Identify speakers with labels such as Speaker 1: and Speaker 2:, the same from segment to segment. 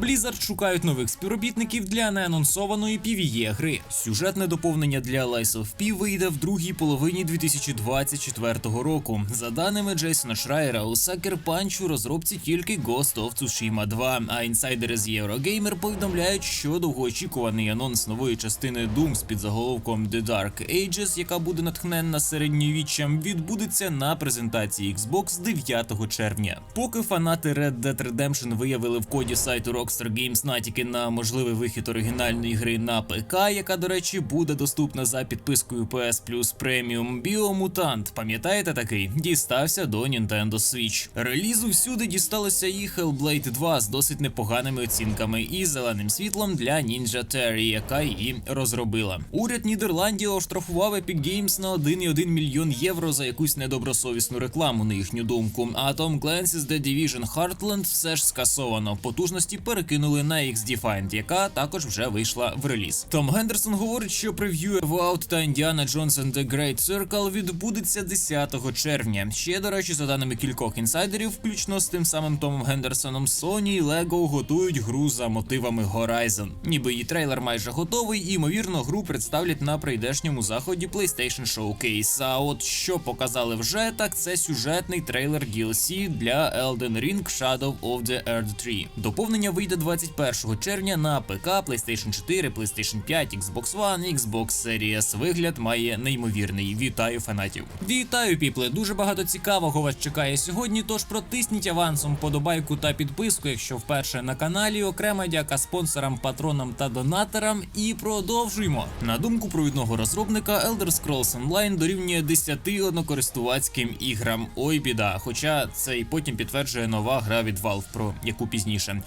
Speaker 1: Blizzard шукають нових співробітників для неанонсованої PvE гри. Сюжетне доповнення для Lies of P вийде в другій половині 2024 року. За даними Джейсона Шрайера, у Sucker Punch у розробці тільки Ghost of Tsushima 2, а інсайдери з Eurogamer повідомляють, що довгоочікуваний анонс нової частини Doom з під заголовком The Dark Ages, яка буде натхненна середньовіччям, відбудеться на презентації Xbox 9 червня. Поки фанати Red Dead Redemption виявили в коді сайту Rockstar Games натяки на можливий вихід оригінальної гри на ПК, яка, до речі, буде доступна за підпискою PS Plus Premium, Biomutant, пам'ятаєте такий, дістався до Nintendo Switch. Релізу всюди дісталося і Hellblade 2 з досить непоганими оцінками і зеленим світлом для Ninja Theory, яка її розробила. Уряд Нідерландії оштрафував Epic Games на 1,1 мільйон євро за якусь недобросовісну рекламу, на їхню думку. А Tom Clancy's The Division Heartland все ж скасовано. Потужності перекинули на X-Defiant, яка також вже вийшла в реліз. Том Гендерсон говорить, що прев'ю Evout та Indiana Jones and the Great Circle відбудеться 10 червня. Ще до речі, за даними кількох інсайдерів, включно з тим самим Томом Гендерсоном, Sony і LEGO готують гру за мотивами Horizon. Ніби її трейлер майже готовий, і ймовірно, гру представлять на прийдешньому заході PlayStation Showcase. А от що показали вже, так це сюжетний трейлер DLC для Elden Ring Shadow of the Earth 3. Доповнення вийде 21 червня на ПК, PlayStation 4, PlayStation 5, Xbox One, Xbox Series. Вигляд має неймовірний. Вітаю фанатів. Вітаю, піпле. Дуже багато цікавого вас чекає сьогодні. Тож протисніть авансом подобайку та підписку, якщо вперше на каналі. Окрема дяка спонсорам, патронам та донаторам. І продовжуємо. На думку провідного розробника, Elder Scrolls Online дорівнює 10 однокористувацьким іграм. Ой, біда. Хоча це і потім підтверджує нова гра від Valve, про яку пізніше.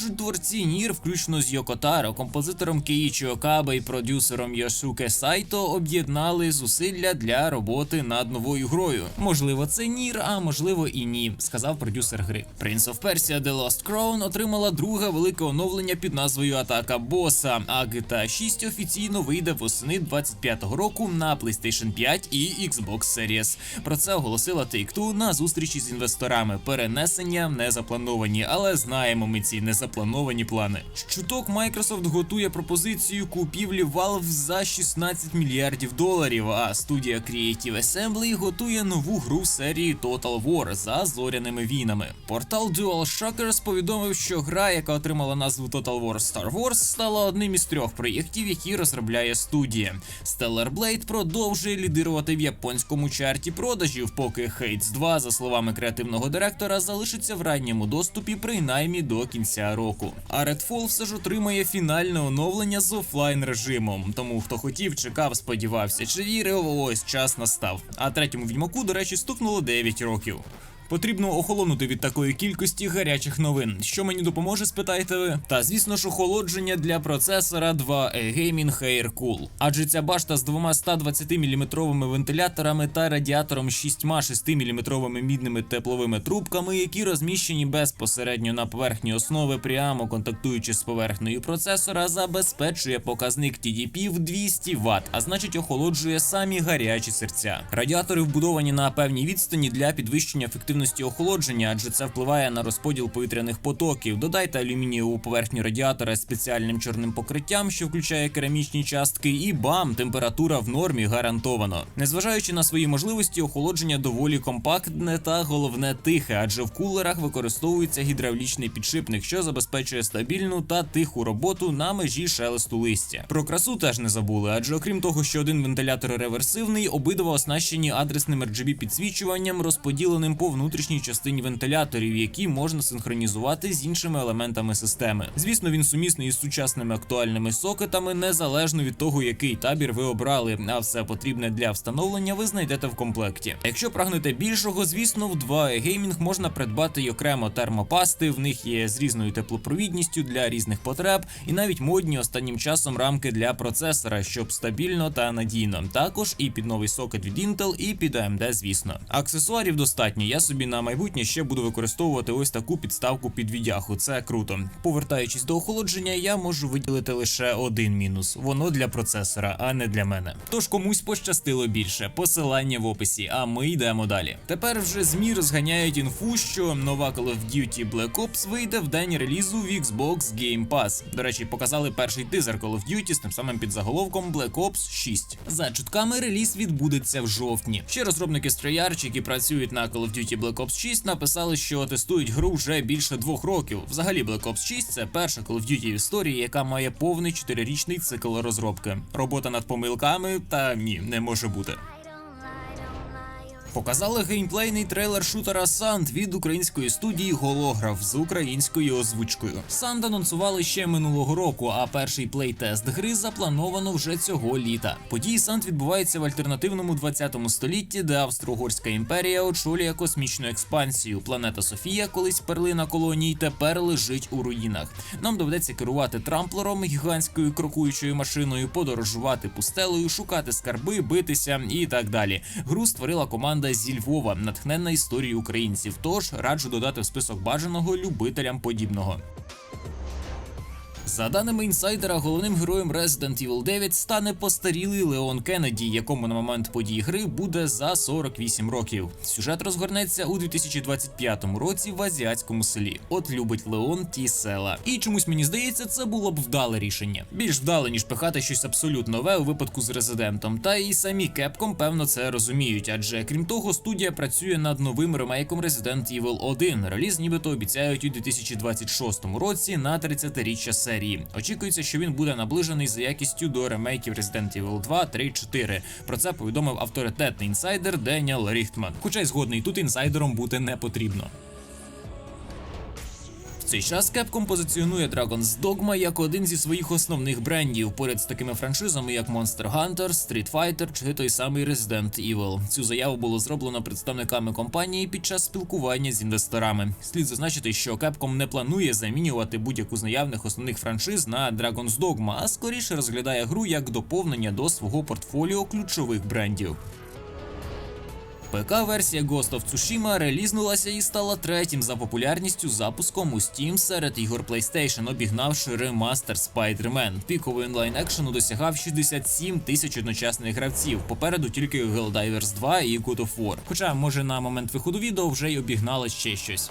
Speaker 1: Кажуть творці Нір, включно з Йокотаро, композитором Кеїчі Окаба і продюсером Йосуке Сайто об'єднали зусилля для роботи над новою грою. Можливо, це Нір, а можливо і ні, сказав продюсер гри. Prince of Persia The Lost Crown отримала друге велике оновлення під назвою Атака Боса. А GTA 6 офіційно вийде восени 25-го року на PlayStation 5 і Xbox Series. Про це оголосила Take-Two на зустрічі з інвесторами. Перенесення не заплановані, але знаємо ми ці незаплановані плани. Чуток Microsoft готує пропозицію купівлі Valve за 16 мільярдів доларів. А студія Creative Assembly готує нову гру в серії Total War за зоряними війнами. Портал Dual Shockers повідомив, що гра, яка отримала назву Total War Star Wars, стала одним із трьох проєктів, які розробляє студія. Stellar Blade продовжує лідирувати в японському чарті продажів, поки Hades 2, за словами креативного директора, залишиться в ранньому доступі принаймні до кінця року. А Redfall все ж отримає фінальне оновлення з офлайн режимом. Тому хто хотів, чекав, сподівався, чи вірив, ось час настав. А третьому відьмаку, до речі, стукнуло 9 років. Потрібно охолонути від такої кількості гарячих новин. Що мені допоможе, спитаєте ви? Та звісно ж охолодження для процесора 2 Gaming Air Cool. Адже ця башта з двома 120 мм вентиляторами та радіатором 6 6 мм мідними тепловими трубками, які розміщені безпосередньо на поверхні основи, прямо контактуючи з поверхнею процесора, забезпечує показник TDP в 200 Вт, а значить охолоджує самі гарячі серця. Радіатори вбудовані на певній відстані для підвищення ефективності охолодження, адже це впливає на розподіл повітряних потоків. Додайте алюмінієву поверхню радіатора з спеціальним чорним покриттям, що включає керамічні частки, і бам, температура в нормі гарантовано. Незважаючи на свої можливості, охолодження доволі компактне та головне тихе, адже в кулерах використовується гідравлічний підшипник, що забезпечує стабільну та тиху роботу на межі шелесту листя. Про красу теж не забули, адже окрім того, що один вентилятор реверсивний, обидва оснащені адресним RGB підсвічуванням, розподіленим по внутрішній частині вентиляторів, які можна синхронізувати з іншими елементами системи. Звісно, він сумісний із сучасними актуальними сокетами, незалежно від того, який табір ви обрали. А все потрібне для встановлення ви знайдете в комплекті. Якщо прагнете більшого, звісно, в 2 Gaming можна придбати й окремо термопасти. В них є з різною теплопровідністю для різних потреб, і навіть модні останнім часом рамки для процесора, щоб стабільно та надійно. Також і під новий сокет від Intel, і під AMD, звісно. Аксесуарів достатньо. Я собі собі на майбутнє ще буду використовувати ось таку підставку під відяху. Це круто. Повертаючись до охолодження, я можу виділити лише один мінус. Воно для процесора, а не для мене. Тож комусь пощастило більше. Посилання в описі. А ми йдемо далі. Тепер вже змі розганяють інфу, що нова Call of Duty Black Ops вийде в день релізу в Xbox Game Pass. До речі, показали перший тизер Call of Duty з тим самим підзаголовком Black Ops 6. За чутками реліз відбудеться в жовтні. Ще розробники Treyarch, які працюють на Call of Duty Black Ops 6, написали, що тестують гру вже більше двох років. Взагалі, Black Ops 6 це перша Call of Duty в історії, яка має повний чотирирічний цикл розробки. Робота над помилками та ні, не може бути. Показали геймплейний трейлер шутера Санд від української студії Голограф з українською озвучкою. Санд анонсували ще минулого року, а перший плейтест гри заплановано вже цього літа. Події Санд відбуваються в альтернативному 20 столітті, де Австро-Угорська імперія очолює космічну експансію. Планета Софія, колись перлина колоній, тепер лежить у руїнах. Нам доведеться керувати трамплером, гігантською крокуючою машиною, подорожувати пустелею, шукати скарби, битися і так далі. Гру створила команда зі Львова, натхненна історією українців. Тож раджу додати в список бажаного любителям подібного. За даними інсайдера, головним героєм Resident Evil 9 стане постарілий Леон Кеннеді, якому на момент подій гри буде за 48 років. Сюжет розгорнеться у 2025 році в азіатському селі. От любить Леон ті села. І чомусь мені здається, це було б вдале рішення. Більш вдале, ніж пихати щось абсолютно нове у випадку з резидентом. Та і самі Capcom, певно, це розуміють. Адже крім того, студія працює над новим ремейком Resident Evil 1. Реліз нібито обіцяють у 2026 році на 30-річчя серії. Очікується, що він буде наближений за якістю до ремейків Resident Evil 2, 3, 4. Про це повідомив авторитетний інсайдер Деніел Ріхтман. Хоча й згодний тут інсайдером бути не потрібно. Цей час Capcom позиціонує Dragon's Dogma як один зі своїх основних брендів, поряд з такими франшизами, як Monster Hunter, Street Fighter чи той самий Resident Evil. Цю заяву було зроблено представниками компанії під час спілкування з інвесторами. Слід зазначити, що Capcom не планує замінювати будь-яку з наявних основних франшиз на Dragon's Dogma, а скоріше розглядає гру як доповнення до свого портфоліо ключових брендів. ПК-версія Ghost of Tsushima релізнулася і стала третім за популярністю запуском у Steam серед ігор PlayStation, обігнавши ремастер Spider-Man. Піковий онлайн екшену досягав 67 тисяч одночасних гравців. Попереду тільки Helldivers 2 і God of War. Хоча, може, на момент виходу відео вже й обігнали ще щось.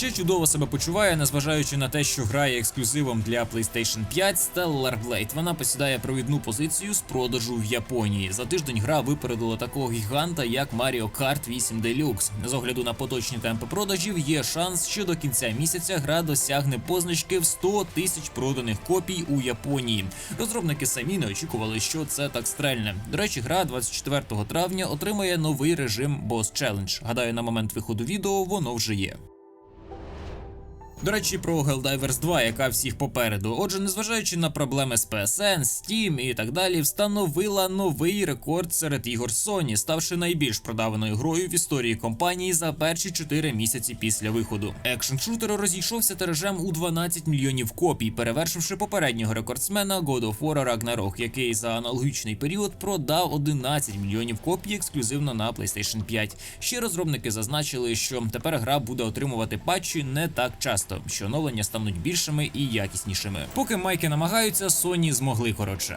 Speaker 1: Ще чудово себе почуває, незважаючи на те, що грає ексклюзивом для PlayStation 5 Stellar Blade. Вона посідає провідну позицію з продажу в Японії. За тиждень гра випередила такого гіганта, як Mario Kart 8 Deluxe. З огляду на поточні темпи продажів є шанс, що до кінця місяця гра досягне позначки в 100 тисяч проданих копій у Японії. Розробники самі не очікували, що це так стрельне. До речі, гра 24 травня отримає новий режим Boss Challenge. Гадаю, на момент виходу відео воно вже є. До речі, про Helldivers 2, яка всіх попереду. Отже, незважаючи на проблеми з PSN, Steam і так далі, встановила новий рекорд серед ігор Sony, ставши найбільш продаваною грою в історії компанії за перші 4 місяці після виходу. Екшн шутер розійшовся тиражем у 12 мільйонів копій, перевершивши попереднього рекордсмена God of War Ragnarok, який за аналогічний період продав 11 мільйонів копій ексклюзивно на PlayStation 5. Ще розробники зазначили, що тепер гра буде отримувати патчі не так часто що оновлення стануть більшими і якіснішими. Поки майки намагаються, Sony змогли коротше.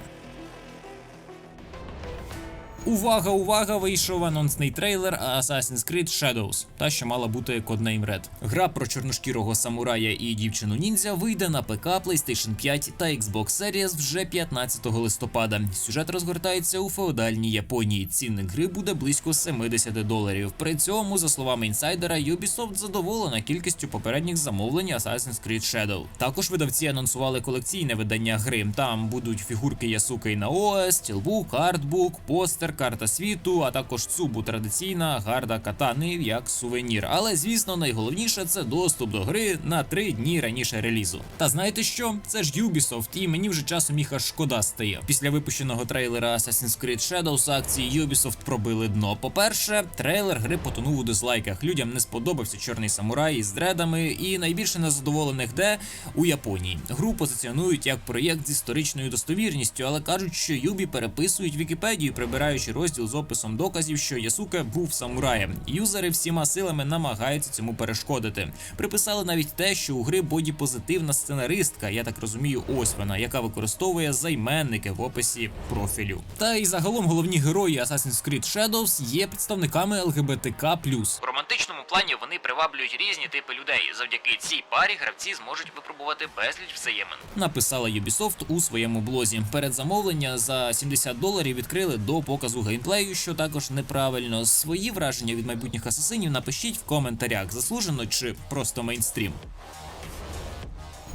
Speaker 1: Увага, увага! Вийшов анонсний трейлер Assassin's Creed Shadows, та що мала бути коднейм Red. Гра про чорношкірого самурая і дівчину ніндзя вийде на ПК, PlayStation 5 та Xbox Series вже 15 листопада. Сюжет розгортається у феодальній Японії. Цінник гри буде близько 70 доларів. При цьому, за словами інсайдера, Ubisoft задоволена кількістю попередніх замовлень Assassin's Creed Shadow. Також видавці анонсували колекційне видання гри. Там будуть фігурки Ясуки і Наоe, стілбук, артбук, постер карта світу, а також цубу традиційна гарда катани як сувенір. Але звісно, найголовніше це доступ до гри на три дні раніше релізу. Та знаєте що? Це ж Ubisoft, і мені вже часом їх аж шкода стає. Після випущеного трейлера Assassin's Creed Shadows акції Ubisoft пробили дно. По-перше, трейлер гри потонув у дизлайках. Людям не сподобався чорний самурай із дредами, і найбільше незадоволених де у Японії. Гру позиціонують як проєкт з історичною достовірністю, але кажуть, що Юбі переписують Вікіпедію, прибираючи робочий розділ з описом доказів, що Ясуке був самураєм. Юзери всіма силами намагаються цьому перешкодити. Приписали навіть те, що у гри бодіпозитивна сценаристка, я так розумію, ось вона, яка використовує займенники в описі профілю. Та й загалом головні герої Assassin's Creed Shadows є представниками ЛГБТК. В романтичному плані вони приваблюють різні типи людей. Завдяки цій парі гравці зможуть випробувати безліч взаємин. Написала Ubisoft у своєму блозі. Передзамовлення за 70 доларів відкрили до показу геймплею, що також неправильно. Свої враження від майбутніх асасинів напишіть в коментарях, заслужено чи просто мейнстрім.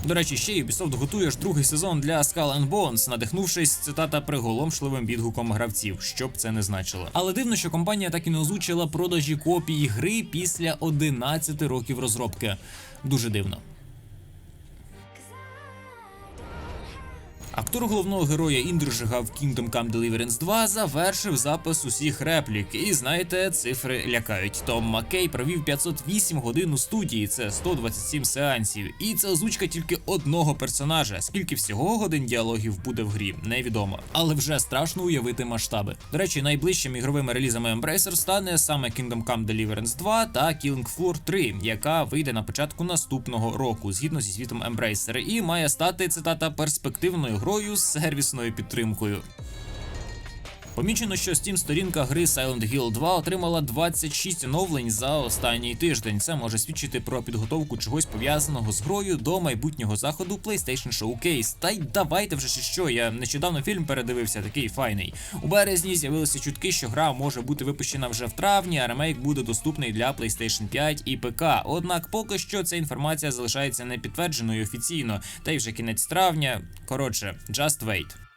Speaker 1: До речі, ще Ubisoft готує ж другий сезон для Skull and Bones, надихнувшись цитата приголомшливим відгуком гравців, що б це не значило. Але дивно, що компанія так і не озвучила продажі копій гри після 11 років розробки. Дуже дивно. Актор головного героя Індржига в Kingdom Come Deliverance 2 завершив запис усіх реплік. І знаєте, цифри лякають. Том Маккей провів 508 годин у студії, це 127 сеансів. І це озвучка тільки одного персонажа. Скільки всього годин діалогів буде в грі, невідомо. Але вже страшно уявити масштаби. До речі, найближчими ігровими релізами Embracer стане саме Kingdom Come Deliverance 2 та Killing Floor 3, яка вийде на початку наступного року, згідно зі світом Embracer, і має стати цитата перспективною грою з сервісною підтримкою. Помічено, що Steam сторінка гри Silent Hill 2 отримала 26 оновлень за останній тиждень. Це може свідчити про підготовку чогось пов'язаного з грою до майбутнього заходу PlayStation Showcase. Та й давайте вже ще що. Я нещодавно фільм передивився, такий файний. У березні з'явилися чутки, що гра може бути випущена вже в травні, а ремейк буде доступний для PlayStation 5 і ПК. Однак поки що ця інформація залишається непідтвердженою офіційно, та й вже кінець травня. Коротше, just wait.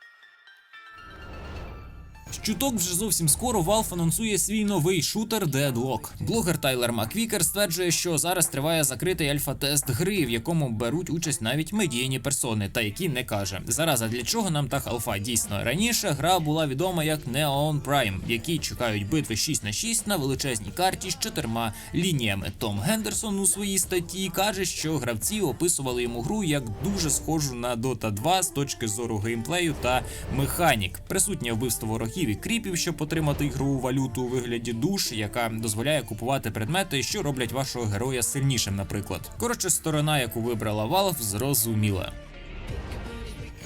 Speaker 1: Чуток вже зовсім скоро Valve анонсує свій новий шутер Deadlock. Блогер Тайлер Маквікер стверджує, що зараз триває закритий альфа-тест гри, в якому беруть участь навіть медійні персони, та які не каже. Зараз а для чого нам та алфа? Дійсно, раніше гра була відома як Neon Prime, в якій чекають битви 6 на 6 на величезній карті з чотирма лініями. Том Гендерсон у своїй статті каже, що гравці описували йому гру як дуже схожу на Dota 2 з точки зору геймплею та механік. Присутнє вбивство ворогів і кріпів, щоб отримати ігрову валюту у вигляді душ, яка дозволяє купувати предмети, що роблять вашого героя сильнішим, наприклад. Коротше, сторона, яку вибрала Valve, зрозуміла.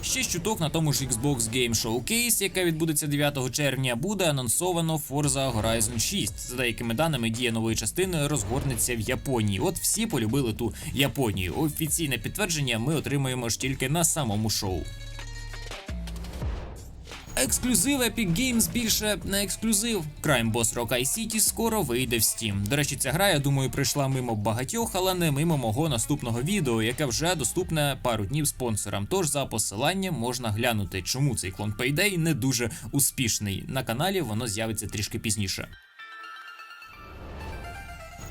Speaker 1: Ще чуток на тому ж Xbox Game Showcase, яке відбудеться 9 червня, буде анонсовано Forza Horizon 6. За деякими даними, дія нової частини розгорнеться в Японії. От всі полюбили ту Японію. Офіційне підтвердження ми отримаємо ж тільки на самому шоу. Ексклюзив Epic Games більше не ексклюзив. Crime Boss Rock City скоро вийде в Steam. До речі, ця гра, я думаю, прийшла мимо багатьох, але не мимо мого наступного відео, яке вже доступне пару днів спонсорам. Тож за посиланням можна глянути, чому цей клон Payday не дуже успішний. На каналі воно з'явиться трішки пізніше.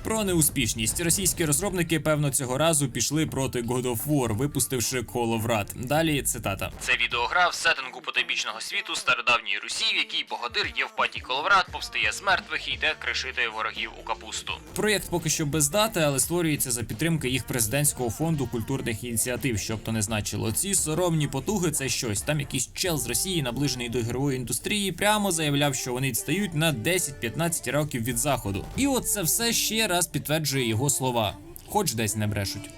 Speaker 1: Про неуспішність російські розробники, певно, цього разу пішли проти God of War, випустивши Call of Wrath. Далі цитата: це відеогра в сеттингу потойбічного світу стародавньої Русі, в якій богатир є в паті Call of Wrath, повстає з мертвих і йде кришити ворогів у капусту. Проєкт поки що без дати, але створюється за підтримки їх президентського фонду культурних ініціатив, щоб то не значило. Ці соромні потуги це щось. Там якийсь чел з Росії, наближений до ігрової індустрії, прямо заявляв, що вони відстають на 10-15 років від заходу. І от це все ще раз підтверджує його слова, хоч десь не брешуть.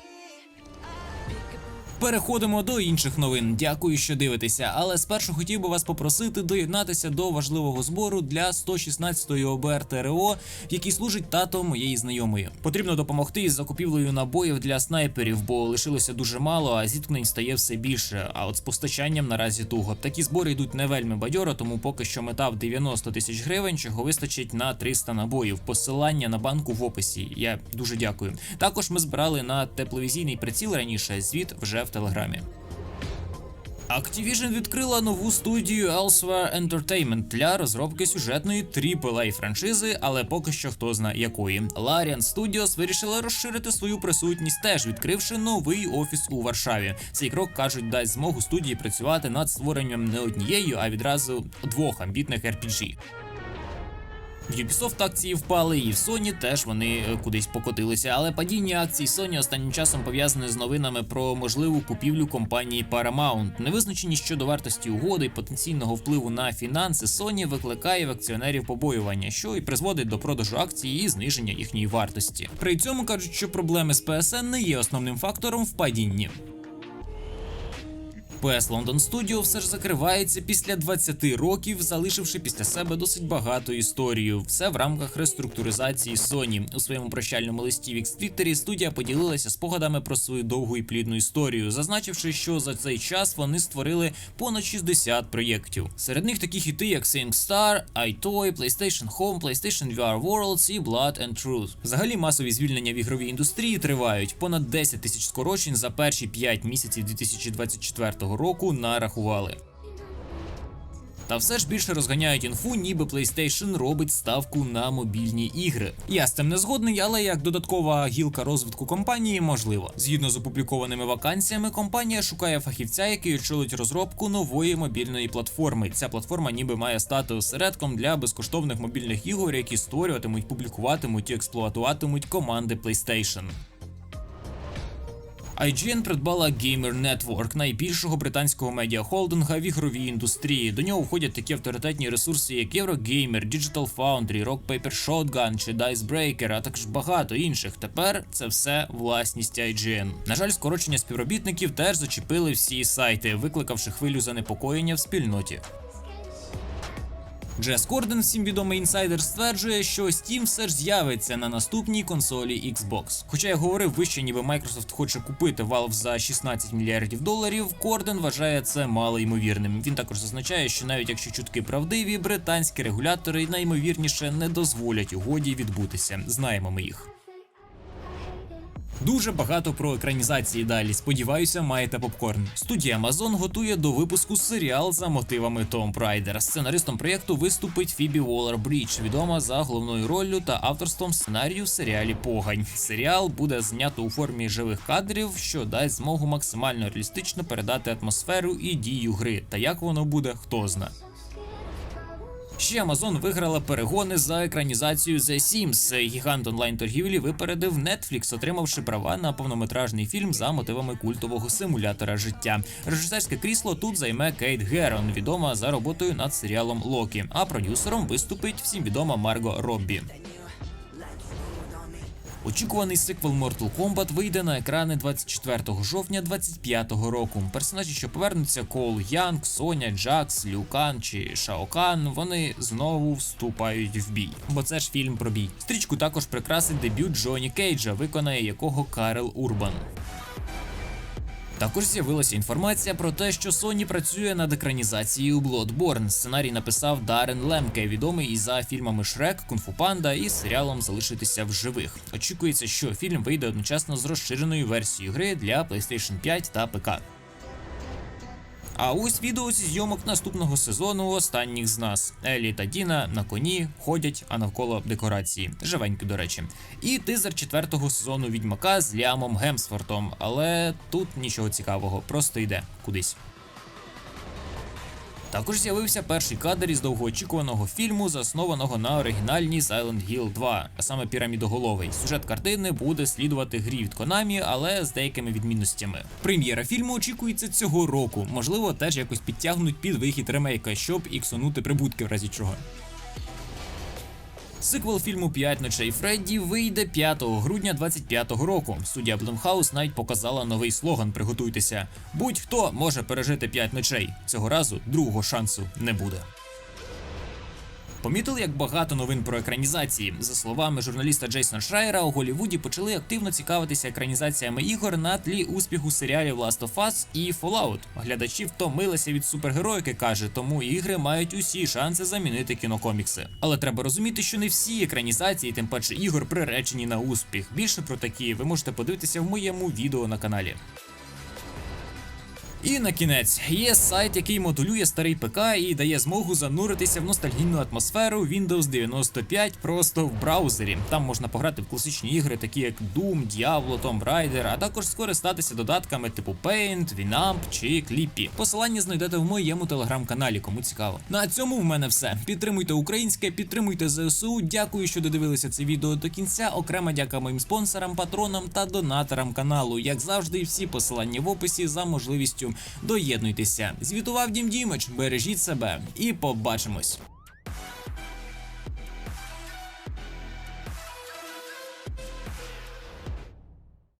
Speaker 1: Переходимо до інших новин. Дякую, що дивитеся. Але спершу хотів би вас попросити доєднатися до важливого збору для 116-ї ОБР ТРО, в якій служить тато моєї знайомої. Потрібно допомогти із закупівлею набоїв для снайперів, бо лишилося дуже мало, а зіткнень стає все більше. А от з постачанням наразі туго. Такі збори йдуть не вельми бадьоро, тому поки що мета в 90 тисяч гривень, чого вистачить на 300 набоїв. Посилання на банку в описі. Я дуже дякую. Також ми збирали на тепловізійний приціл раніше. Звіт вже в телеграмі. Activision відкрила нову студію Elsewhere Entertainment для розробки сюжетної AAA франшизи, але поки що хто зна якої. Larian Studios вирішила розширити свою присутність, теж відкривши новий офіс у Варшаві. Цей крок кажуть дасть змогу студії працювати над створенням не однією, а відразу двох амбітних RPG. В Ubisoft акції впали, і в Sony теж вони е, кудись покотилися. Але падіння акцій Sony останнім часом пов'язане з новинами про можливу купівлю компанії Paramount. Невизначеність щодо вартості угоди і потенційного впливу на фінанси Sony викликає в акціонерів побоювання, що і призводить до продажу акцій і зниження їхньої вартості. При цьому кажуть, що проблеми з PSN не є основним фактором в падінні. PS London Studio все ж закривається після 20 років, залишивши після себе досить багато історію. Все в рамках реструктуризації Sony. У своєму прощальному листі в X-Твіттері студія поділилася спогадами про свою довгу і плідну історію, зазначивши, що за цей час вони створили понад 60 проєктів. Серед них такі хіти, як SingStar, iToy, PlayStation Home, PlayStation VR Worlds і Blood and Truth. Взагалі масові звільнення в ігровій індустрії тривають. Понад 10 тисяч скорочень за перші 5 місяців 2024 року нарахували. Та все ж більше розганяють інфу, ніби PlayStation робить ставку на мобільні ігри. Я з цим не згодний, але як додаткова гілка розвитку компанії можливо. Згідно з опублікованими вакансіями, компанія шукає фахівця, який очолить розробку нової мобільної платформи. Ця платформа ніби має стати осередком для безкоштовних мобільних ігор, які створюватимуть, публікуватимуть і експлуатуватимуть команди PlayStation. IGN придбала Gamer Network, найбільшого британського медіахолдинга в ігровій індустрії. До нього входять такі авторитетні ресурси, як Eurogamer, Digital Foundry, Rock Paper Shotgun чи Dicebreaker, а також багато інших. Тепер це все власність IGN. На жаль, скорочення співробітників теж зачепили всі сайти, викликавши хвилю занепокоєння в спільноті. Джес Корден, всім відомий інсайдер, стверджує, що Steam все ж з'явиться на наступній консолі Xbox. Хоча я говорив вище, ніби Microsoft хоче купити Valve за 16 мільярдів доларів, Корден вважає це мало ймовірним. Він також зазначає, що навіть якщо чутки правдиві, британські регулятори найімовірніше не дозволять угоді відбутися. Знаємо ми їх. Дуже багато про екранізації далі. Сподіваюся, маєте попкорн. Студія Amazon готує до випуску серіал за мотивами Tomb Raider. Сценаристом проєкту виступить Фібі Уоллер Брідж, відома за головною роллю та авторством сценарію в серіалі Погань. Серіал буде знято у формі живих кадрів, що дасть змогу максимально реалістично передати атмосферу і дію гри. Та як воно буде, хто зна. Ще Amazon виграла перегони за екранізацію The Sims. Гігант онлайн торгівлі випередив Netflix, отримавши права на повнометражний фільм за мотивами культового симулятора життя. Режисерське крісло тут займе Кейт Герон, відома за роботою над серіалом Локі. А продюсером виступить всім відома Марго Роббі. Очікуваний сиквел Mortal Kombat вийде на екрани 24 жовтня 2025 року. Персонажі, що повернуться Коул Янг, Соня, Джакс, Люкан чи Шаокан, вони знову вступають в бій. Бо це ж фільм про бій. Стрічку також прикрасить дебют Джоні Кейджа, виконає якого Карел Урбан. Також з'явилася інформація про те, що Sony працює над екранізацією Bloodborne. Сценарій написав Дарен Лемке, відомий і за фільмами Шрек, Кунг-Фу Панда і серіалом Залишитися в живих. Очікується, що фільм вийде одночасно з розширеною версією гри для PlayStation 5 та ПК. А ось відео зі зйомок наступного сезону останніх з нас. Елі та Діна на коні ходять, а навколо декорації. Живенькі, до речі. І тизер четвертого сезону відьмака з Ліамом Гемсфортом. Але тут нічого цікавого, просто йде кудись. Також з'явився перший кадр із довгоочікуваного фільму, заснованого на оригінальній Silent Hill 2, а саме пірамідоголовий. Сюжет картини буде слідувати грі від Konami, але з деякими відмінностями. Прем'єра фільму очікується цього року. Можливо, теж якось підтягнуть під вихід ремейка, щоб іксонути прибутки в разі чого. Сиквел фільму «П'ять ночей Фредді вийде 5 грудня 25-го року. Студія Blumhouse навіть показала новий слоган Приготуйтеся. Будь-хто може пережити п'ять ночей. Цього разу другого шансу не буде. Помітили, як багато новин про екранізації. За словами журналіста Джейсона Шрайера, у Голлівуді почали активно цікавитися екранізаціями ігор на тлі успіху серіалів Last of Us і Fallout. Глядачі втомилися від супергероїки, каже, тому ігри мають усі шанси замінити кінокомікси. Але треба розуміти, що не всі екранізації, тим паче ігор, приречені на успіх. Більше про такі ви можете подивитися в моєму відео на каналі. І на кінець є сайт, який модулює старий ПК і дає змогу зануритися в ностальгійну атмосферу Windows 95 просто в браузері. Там можна пограти в класичні ігри, такі як Doom, Diablo, Tomb Raider, а також скористатися додатками типу Paint, Winamp чи Clippy. Посилання знайдете в моєму телеграм-каналі, кому цікаво. На цьому в мене все. Підтримуйте українське, підтримуйте ЗСУ. Дякую, що додивилися це відео до кінця. Окрема дяка моїм спонсорам, патронам та донаторам каналу. Як завжди, всі посилання в описі за можливістю доєднуйтеся. Звітував Дім Дімич, бережіть себе і побачимось.